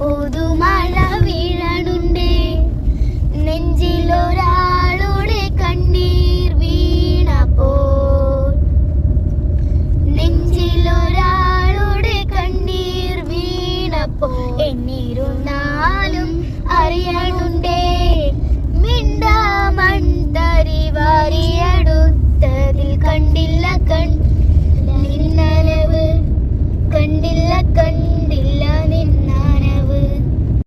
പുതുമഴ വീഴണുണ്ടേ. നെഞ്ചിലൊരാളുടെ കണ്ണീർ വീണപ്പോൾ. നെഞ്ചിലൊരാളുടെ കണ്ണീർ വീണപ്പോൾ. എന്നിരുന്നാലും അറിയണുണ്ട്